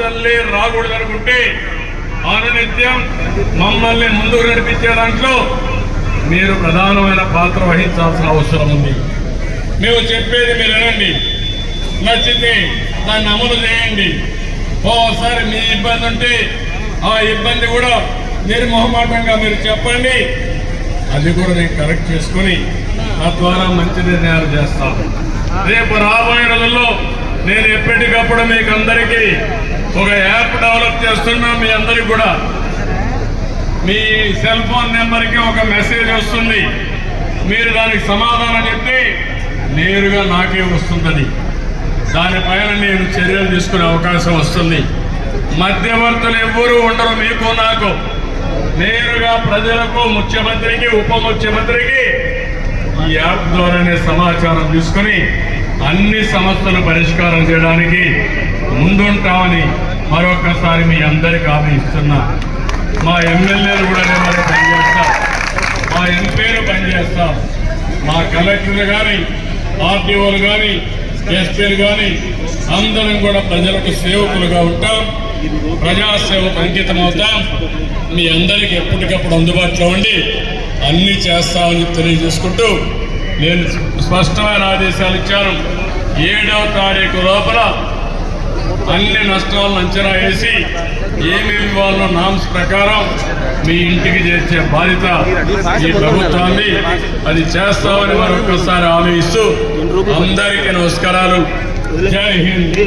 ప్రజల్ని రాకూడదు అనుకుంటే ఆననిత్యం మమ్మల్ని ముందుకు నడిపించే దాంట్లో మీరు ప్రధానమైన పాత్ర వహించాల్సిన అవసరం ఉంది. మేము చెప్పేది మీరు వినండి. నచ్చితే దాన్ని అమలు చేయండి. ఓసారి మీ ఇబ్బంది ఉంటే ఆ ఇబ్బంది కూడా నిర్మోహమాటంగా మీరు చెప్పండి. అది కూడా నేను కరెక్ట్ చేసుకొని తద్వారా మంచి నిర్ణయాలు చేస్తాను. రేపు రాబోయే రోజుల్లో నేను ఎప్పటికప్పుడు మీకు అందరికీ ఒక యాప్ డెవలప్ చేస్తున్నా మీ అందరికి కూడా. మీ సెల్ ఫోన్ నెంబర్కి ఒక మెసేజ్ వస్తుంది. మీరు దానికి సమాధానం చెప్తే నేరుగా నాకే వస్తుందని. దానిపైన నేను చర్యలు తీసుకునే అవకాశం వస్తుంది. మధ్యవర్తులు ఎవ్వరూ ఉండరు మీకు నాకు. నేరుగా ప్రజలకు ముఖ్యమంత్రికి ఉప ముఖ్యమంత్రికి ఈ యాప్ ద్వారానే సమాచారం తీసుకుని అన్ని సమస్యలు పరిష్కారం చేయడానికి ముందుంటామని మరొకసారి మీ అందరికి హామీ ఇస్తున్నా. మా ఎమ్మెల్యేలు కూడా నేను పనిచేస్తాం మా ఎంపీలు పనిచేస్తాం మా కలెక్టర్లు కానీ ఆర్టీఓలు కానీ ఎస్పీలు కానీ అందరం కూడా ప్రజలకు సేవకులుగా ఉంటాం. ప్రజాసేవకు అంకితం అవుతాం మీ అందరికీ ఎప్పటికప్పుడు అందుబాటులో ఉండి అన్ని చేస్తామని తెలియజేసుకుంటూ నేను స్పష్టమైన ఆదేశాలు ఇచ్చాను ఏడవ తారీఖు లోపల అన్ని నష్టాలను అంచనా వేసి ఏమేమి వాళ్ళ నామ్స్ ప్రకారం మీ ఇంటికి చేర్చే బాధ్యత ఈ ప్రభుత్వాన్ని అది చేస్తామని మరొకసారి హామీ ఇస్తూ అందరికీ నమస్కారాలు జై హింద్